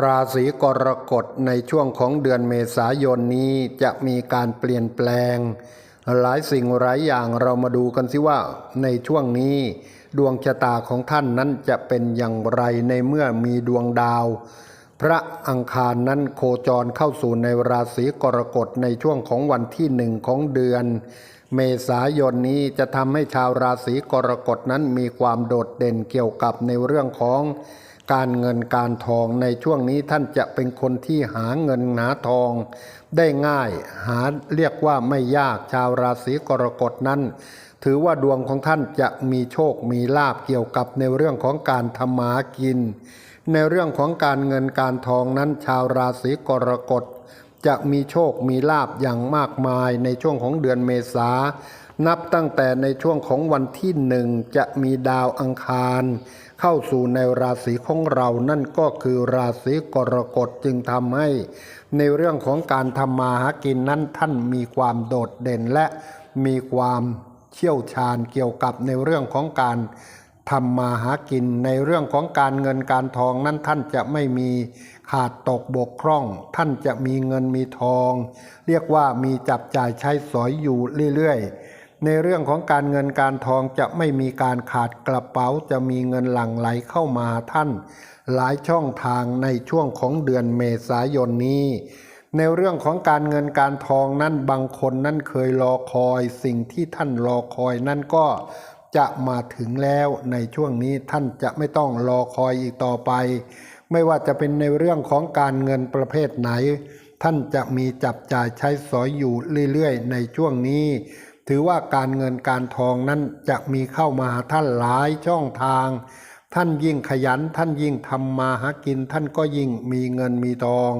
ราศีกรกฎในช่วงของเดือนเมษายนนี้จะมีการเปลี่ยนแปลง หลายสิ่งหลายอย่างเรามาดูกันสิว่าในช่วงนี้ ดวงชะตาของท่านนั้นจะเป็นอย่างไรในเมื่อมีดวงดาว พระอังคารนั้นโคจรเข้าสู่ในราศีกรกฎในช่วงของวันที่หนึ่งของเดือน เมษายนนี้จะทำให้ชาวราศีกรกฎนั้นมีความโดดเด่นเกี่ยวกับในเรื่องของ การเงินการทองในช่วงนี้ท่านจะเป็นคนที่หาเงินหาทอง ได้ง่ายหาเรียกว่าไม่ยากชาวราศีกรกฎนั้น ถือว่าดวงของท่านจะมีโชคมีลาบเกี่ยวกับในเรื่องของการทำมากิน ในเรื่องของการเงินการทองนั้น ชาวราศีกรกฎจะมีโชคมีลาบอย่างมากมายในช่วงของเดือนเมษา นับตั้งแต่ในช่วงของวันที่หนึ่งจะมีดาวอังคาร เข้าสู่ในราศีของเรานั่นก็คือราศีกรกฎจึงทำให้ ในเรื่องของการทำมาหากินนั้นท่านมีความโดดเด่นและมีความเชี่ยวชาญเกี่ยวกับในเรื่องของการทำมาหากินในเรื่องของการเงินการทองนั้นท่านจะไม่มีขาดตกบกพร่อง ท่านจะมีเงินมีทอง เรียกว่ามีจับจ่ายใช้สอยอยู่เรื่อยๆ ในเรื่องของการเงินการทองจะไม่มีการขาดกระเป๋าจะมีเงินหลั่งไหลเข้ามาท่าน หลายช่องทางในช่วงของเดือนเมษายนนี้ ในเรื่องของการเงินการทองนั้นบางคนนั้นเคยรอคอย สิ่งที่ท่านรอคอยนั่นก็จะมาถึงแล้วในช่วงนี้ท่านจะไม่ต้องรอคอยอีกต่อไป ไม่ว่าจะเป็นในเรื่องของการเงินประเภทไหน ท่านจะมีจับจ่ายใช้สอยอยู่เรื่อยๆ ในช่วงนี้ ถือว่าการเงินการทองนั้นจะมีเข้ามาท่านหลายช่องทาง ท่านยิ่งขยันท่านยิ่งทำมาหากิน ท่านก็ยิ่งมีเงินมีทอง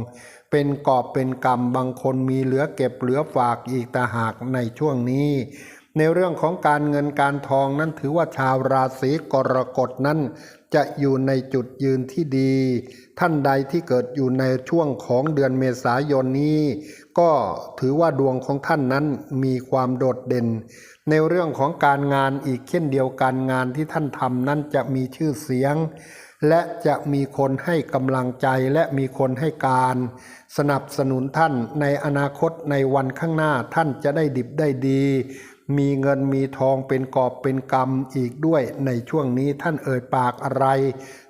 เป็นกอบเป็นกำบางคนมีเหลือเก็บเหลือฝากอีกต่าหากในช่วงนี้ ในเรื่องของการเงินการทองนั้นถือว่าชาวราศีกรกฎนั้น จะอยู่ในจุดยืนที่ดี ท่านใดที่เกิดอยู่ในช่วงของเดือนเมษายนนี้ ก็ถือว่าดวงของท่านนั้นมีความโดดเด่น ในเรื่องของการงานอีกเช่นเดียวกันงานที่ท่านทำนั้นจะมีชื่อเสียง และจะมีคนให้กำลังใจและมีคนให้การ สนับสนุนท่านในอนาคตในวันข้างหน้าท่านจะได้ดิบได้ดี มีเงินมีทองเป็นกอบเป็นกำอีกด้วย ในช่วงนี้ท่านเอ่ยปากอะไร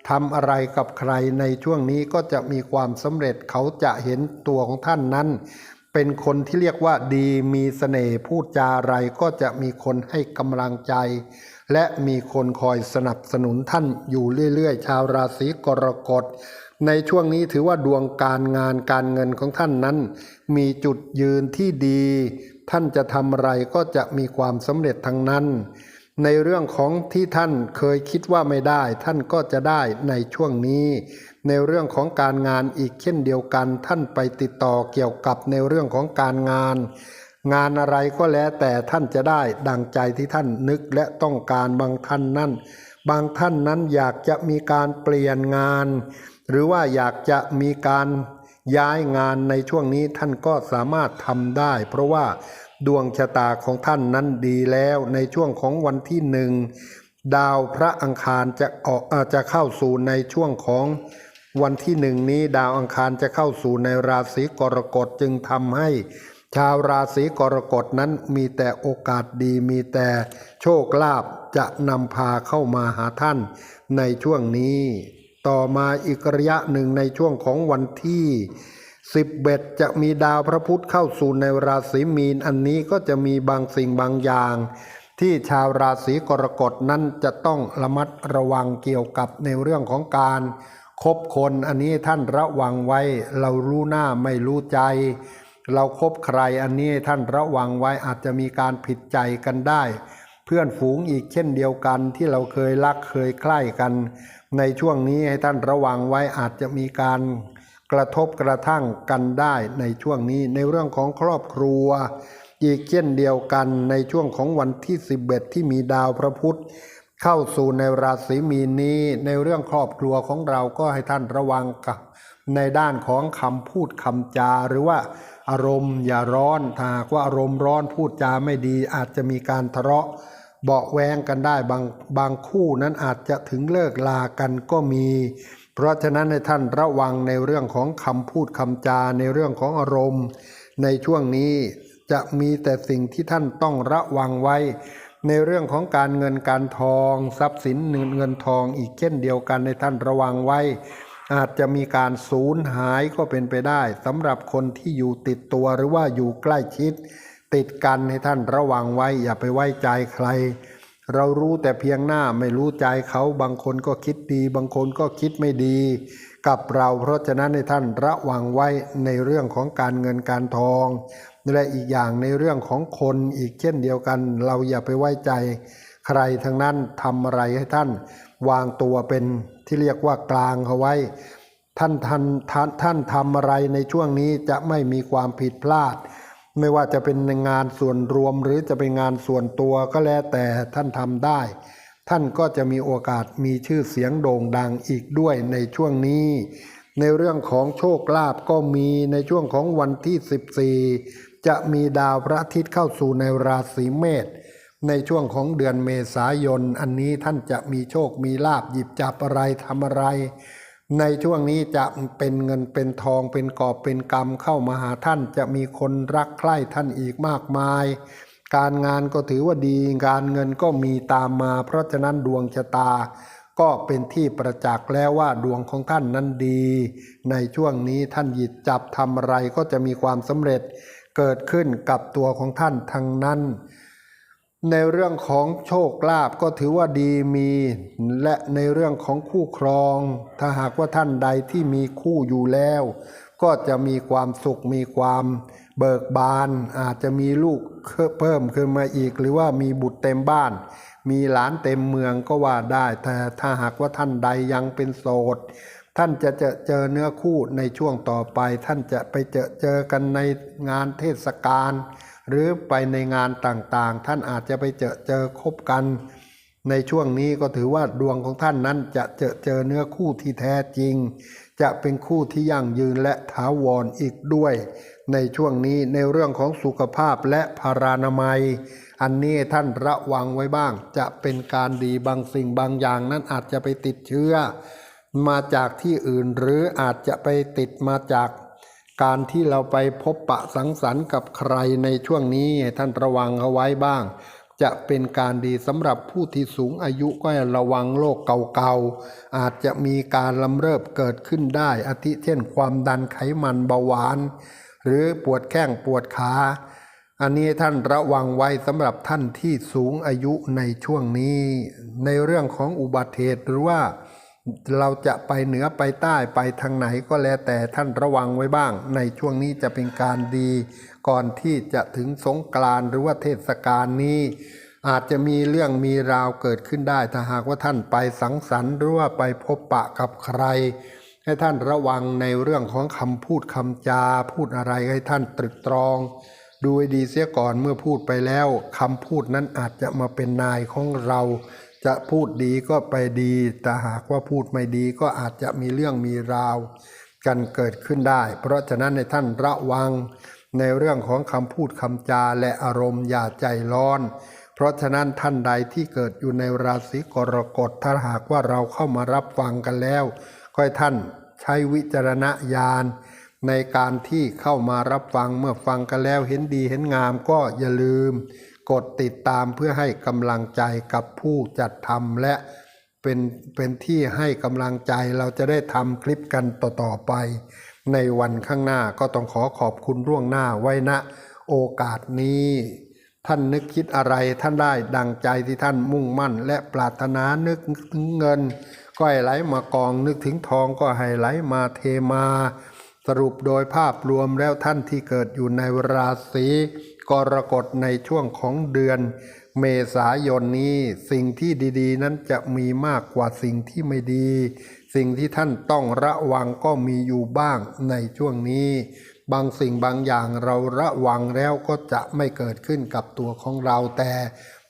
ทำอะไรกับใครในช่วงนี้ก็จะมีความสำเร็จเขาจะเห็นตัวของท่านนั้น เป็นคนที่เรียกว่าดีมีเสน่ห์พูดจาอะไรก็จะมีคนให้กำลังใจ และมีคนคอยสนับสนุนท่านอยู่เรื่อยๆ ชาวราศีกรกฎในช่วงนี้ถือว่าดวงการงานการเงินของท่านนั้น มีจุดยืนที่ดี ท่านจะทำอะไรก็จะมีความสำเร็จทั้งนั้น ในเรื่องของที่ท่านเคยคิดว่าไม่ได้ ท่านก็จะได้ในช่วงนี้ ในเรื่องของการงานอีกเช่นเดียวกัน ท่านไปติดต่อเกี่ยวกับในเรื่องของการงาน งานอะไรก็แล้วแต่ท่านจะได้ดังใจที่ท่านนึกและต้องการบางท่านนั้นบางท่านนั้นอยากจะมีการเปลี่ยนงาน หรือว่าอยากจะมีการ ย้ายงานในช่วงนี้ท่านก็สามารถทำได้ เพราะว่าดวงชะตาของท่านนั้นดีแล้วในช่วงของวันที่หนึ่งดาวพระอังคารจะออกอจะเข้าสู่ในช่วงของวันที่หนึ่งนี้ ดาวอังคารจะเข้าสู่ในราศีกรกฎจึงทำให้ชาวราศีกรกฎนั้นมีแต่โอกาสดีมีแต่โชคลาภจะนำพาเข้ามาหาท่านในช่วงนี้ ต่อมาอีกระยะหนึ่งในช่วงของวันที่สิบเบ็ดจะมีดาวพระพุธเข้าสู่ในราศีมีนอันนี้ก็จะมีบางสิ่งบางอย่าง ที่ชาวราศีกรกฎนั้นจะต้องระมัดระวังเกี่ยวกับในเรื่องของการคบคนอันนี้ท่านระวังไว้ เรารู้หน้าไม่รู้ใจ เราครบใครอันนี้ท่านระวังไว้อาจจะมีการผิดใจกันได้ เพื่อนฝูงอีกเช่นเดียวกันที่เราเคยรักเคยใคร่กัน ในช่วงนี้ให้ท่านระวังไว้อาจจะมีการกระทบกระทั่งกันได้ในช่วงนี้ในเรื่องของครอบครัว อีกเช่นเดียวกันในช่วงของวันที่ 11 ที่มีดาวพระพุธเข้าสู่ในราศีมีนนี้ในเรื่องครอบครัวของเราก็ให้ท่านระวังกับ ในด้านของคำพูดคำจาหรือว่าอารมณ์อย่าร้อนถ้าหากว่าอารมณ์ร้อนพูดจาไม่ดี อาจจะมีการทะเลาะเบาแวงกันได้บางบางคู่นั้นอาจจะถึงเลิกลากันก็มี เพราะฉะนั้นในท่านระวังในเรื่องของคำพูดคำจาในเรื่องของอารมณ์ ในช่วงนี้จะมีแต่สิ่งที่ท่านต้องระวังไว้ ในเรื่องของการเงินการทอง ทรัพย์สินเงินเงินทองอีกเช่นเดียวกันในท่านระวังไว้ อาจจะมีการสูญหายก็เป็นไปได้สำหรับคนที่อยู่ติดตัวหรือว่าอยู่ใกล้ชิด ติดกันให้ท่านระวังไว้ อย่าไปไว้ใจใคร เรารู้แต่เพียงหน้าไม่รู้ใจเขาบางคนก็คิดดี บางคนก็คิดไม่ดี กับเราเพราะฉะนั้นในท่านระวังไว้ในเรื่องของการเงินการทองและอีกอย่างในเรื่องของคนอีกเช่นเดียวกัน เราอย่าไปไว้ใจ ใครทั้งนั้นทำอะไรให้ท่านวางตัวเป็นที่เรียกว่ากลางเอาไว้ ท่านท่านท่านท่านทำอะไรในช่วงนี้จะไม่มีความผิดพลาด ไม่ว่าจะเป็นในงานส่วนรวมหรือจะเป็นงานส่วนตัวก็แล้วแต่ท่านทำได้ ท่านก็จะมีโอกาสมีชื่อเสียงโด่งดังอีกด้วยในช่วงนี้ ในเรื่องของโชคลาภก็มีในช่วงของวันที่ 14 จะมีดาวพระอาทิตย์เข้าสู่ในราศีเมษ ในช่วงของเดือนเมษายน อันนี้ท่านจะมีโชคมีลาบหยิบจับอะไรทำอะไร ในช่วงนี้จะเป็นเงินเป็นทองเป็นกอบเป็นกำเข้ามาหาท่านจะมีคนรักใคร่ท่านอีกมากมาย การงานก็ถือว่าดี การเงินก็มีตามมา เพราะฉะนั้นดวงชะตา ก็เป็นที่ประจักษ์แล้วว่าดวงของท่านนั้นดี ในช่วงนี้ท่านหยิบจับทำอะไรก็จะมีความสำเร็จเกิดขึ้นกับตัวของท่านทั้งนั้น ในเรื่องของโชคลาภก็ถือว่าดีมี และในเรื่องของคู่ครอง ถ้าหากว่าท่านใดที่มีคู่อยู่แล้ว ก็จะมีความสุขมีความเบิกบาน อาจจะมีลูกเพิ่มขึ้นมาอีก หรือว่ามีบุตรเต็มบ้าน มีหลานเต็มเมืองก็ว่าได้ แต่ถ้าหากว่าท่านใดยังเป็นโสดท่านจะเจอเจอเนื้อคู่ในช่วงต่อไป ท่านจะไปเจอเจอกันในงานเทศกาล หรือไปในงานต่างๆ ท่านอาจจะไปเจอเจอคบกัน ในช่วงนี้ก็ถือว่าดวงของท่านนั้นจะเจอเจอเนื้อคู่ที่แท้จริง จะเป็นคู่ที่ยั่งยืนและถาวรออีกด้วย ในช่วงนี้ในเรื่องของสุขภาพและพารานามัย อันนี้ท่านระวังไว้บ้าง จะเป็นการดีบางสิ่งบางอย่างนั้นอาจจะไปติดเชื้อ มาจากที่อื่นหรืออาจจะไปติดมาจาก การที่เราไปพบปะสังสรรค์กับใครในช่วงนี้ท่านระวังเอาไว้บ้าง จะเป็นการดีสำหรับผู้ที่สูงอายุก็ให้ระวังโรคเก่าๆ อาจจะมีการลำเริบเกิดขึ้นได้ อาทิเช่นความดันไขมันเบาหวาน หรือปวดแข้งปวดขา อันนี้ท่านระวังไว้สำหรับท่านที่สูงอายุในช่วงนี้ ในเรื่องของอุบัติเหตุหรือว่า เราจะไปเหนือไปใต้ไปทางไหนก็แล้วแต่ท่านระวังไว้บ้าง ในช่วงนี้จะเป็นการดี ก่อนที่จะถึงสงกรานต์หรือว่าเทศกาลนี้ อาจจะมีเรื่องมีราวเกิดขึ้นได้ ถ้าหากว่าท่านไปสังสรรค์หรือว่าไปพบปะกับใคร ให้ท่านระวังในเรื่องของคำพูดคำจา พูดอะไรให้ท่านตรึกตรอง ดูให้ดีเสียก่อนเมื่อพูดไปแล้วคำพูดนั้นอาจจะมาเป็นนายของเรา จะพูดดีก็ไปดี แต่หากว่าพูดไม่ดีก็อาจจะมีเรื่องมีราว กันเกิดขึ้นได้ เพราะฉะนั้นในท่านระวังในเรื่องของคำพูดคำจาและอารมณ์อย่าใจร้อน เพราะฉะนั้นท่านใดที่เกิดอยู่ในราศีกรกฎถ้าหากว่าเราเข้ามารับฟังกันแล้วก็ให้ท่านใช้วิจารณญาณในการที่เข้ามารับฟังเมื่อฟังกันแล้วเห็นดีเห็นงามก็อย่าลืม กดติดตามเพื่อให้กำลังใจกับผู้จัดทำและเป็นเป็นที่ให้กำลังใจเราจะได้ทำคลิปกันต่อๆไป ในวันข้างหน้าก็ต้องขอขอบคุณร่วงหน้าไว้ณโอกาสนี้ ท่านนึกคิดอะไรท่านได้ดังใจที่ท่านมุ่งมั่น และปรารถนานึกถึงเงิน ก็ให้ไหลมากองนึกถึงทองก็ให้ไหลมาเทมา สรุปโดยภาพรวมแล้วท่านที่เกิดอยู่ในราศี กรกฎในช่วงของเดือน เมษายนนี้สิ่งที่ดีๆ นั้นจะมีมากกว่าสิ่งที่ไม่ดี สิ่งที่ท่านต้องระวังก็มีอยู่บ้างในช่วงนี้ บางสิ่งบางอย่างเราระวังแล้วก็จะไม่เกิดขึ้นกับตัวของเราแต่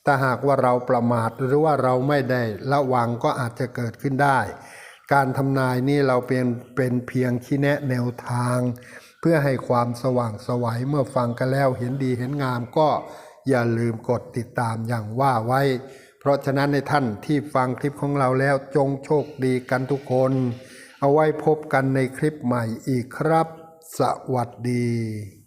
ถ้าหากว่าเราประมาทหรือว่าเราไม่ได้ระวังก็อาจจะเกิดขึ้นได้ การทำนายนี่เราเป็นเป็นเพียงชี้แนะแนวทาง เพื่อให้ความสว่างสวัยเมื่อฟังกันแล้วเห็นดีเห็นงามก็อย่าลืมกดติดตามอย่างว่าไว้ เพราะฉะนั้นในท่านที่ฟังคลิปของเราแล้วจงโชคดีกันทุกคน เอาไว้พบกันในคลิปใหม่อีกครับ สวัสดี